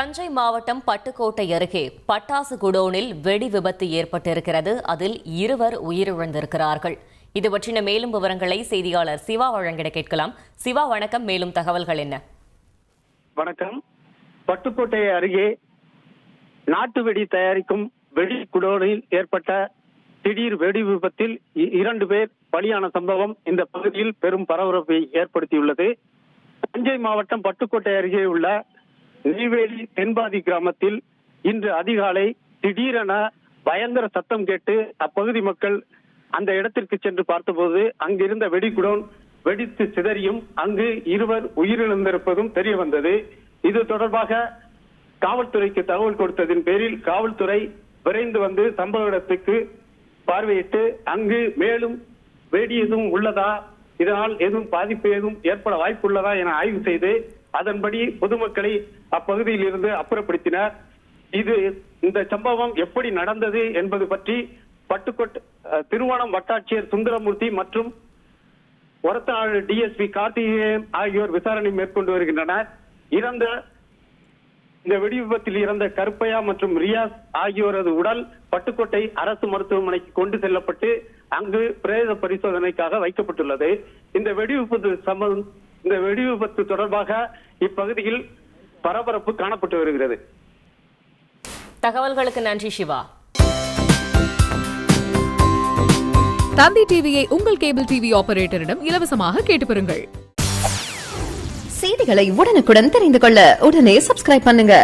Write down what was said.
தஞ்சை மாவட்டம் பட்டுக்கோட்டை அருகே பட்டாசு குடோனில் வெடி விபத்து ஏற்பட்டிருக்கிறது. அதில் இருவர் உயிரிழந்திருக்கிறார்கள். இது பற்றின மேலும் விவரங்களை செய்தியாளர் சிவா வழங்கிட கேட்கலாம். சிவா வணக்கம். மேலும் தகவல்கள் என்ன? வணக்கம். பட்டுக்கோட்டை அருகே நாட்டு வெடி தயாரிக்கும் வெடி குடோனில் ஏற்பட்ட திடீர் வெடி விபத்தில் இ- இரண்டு பேர் பலியான சம்பவம் இந்த பகுதியில் பெரும் பரபரப்பை ஏற்படுத்தியுள்ளது. தஞ்சை மாவட்டம் பட்டுக்கோட்டை அருகே உள்ள நெய்வேலி தென்பாதி கிராமத்தில் இன்று அதிகாலை திடீரென பயங்கர சத்தம் கேட்டு அப்பகுதி மக்கள் அந்த இடத்திற்கு சென்று பார்த்தபோது அங்கிருந்த வெடிகுடோன் வெடித்து சிதறியும் அங்கு இருவர் உயிரிழந்திருப்பதும் தெரிய வந்தது. இது தொடர்பாக காவல்துறைக்கு தகவல் கொடுத்ததின் பேரில் காவல்துறை விரைந்து வந்து சம்பவ இடத்துக்கு பார்வையிட்டு அங்கு மேலும் வெடி எதுவும் உள்ளதா? இதனால் எதுவும் பாதிப்பு எதுவும் ஏற்பட வாய்ப்புள்ளதா என ஆய்வு செய்து அதன்படி பொதுமக்களை அப்பகுதியில் இருந்து அப்புறப்படுத்தினர். இது இந்த சம்பவம் எப்படி நடந்தது என்பது பற்றி பட்டுக்கோட்டை திருவோணம் வட்டாட்சியர் சுந்தரமூர்த்தி மற்றும் ஒரத்தாள் டிஎஸ்பி கார்த்திகேயன் ஆகியோர் விசாரணை மேற்கொண்டு வருகின்றனர். இறந்த இந்த வெடி விபத்தில் இறந்த கருப்பையா மற்றும் ரியாஸ் ஆகியோரது உடல் பட்டுக்கோட்டை அரசு மருத்துவமனைக்கு கொண்டு செல்லப்பட்டு அங்கு பிரேத பரிசோதனைக்காக வைக்கப்பட்டுள்ளது. இந்த வெடி விபத்து சம்பவம் இந்த வெடி விபத்து தொடர்பாக இப்பகுதியில் பரபரப்பு காணப்பட்டு வருகிறது. தகவல்களுக்கு நன்றி சிவா. தந்தி டிவியை உங்கள் கேபிள் டிவி ஆபரேட்டரிடம் இலவசமாக கேட்டு பெறுங்கள் செய்திகளை உடனுக்குடன் தெரிந்து கொள்ள உடனே சப்ஸ்கிரைப் பண்ணுங்க.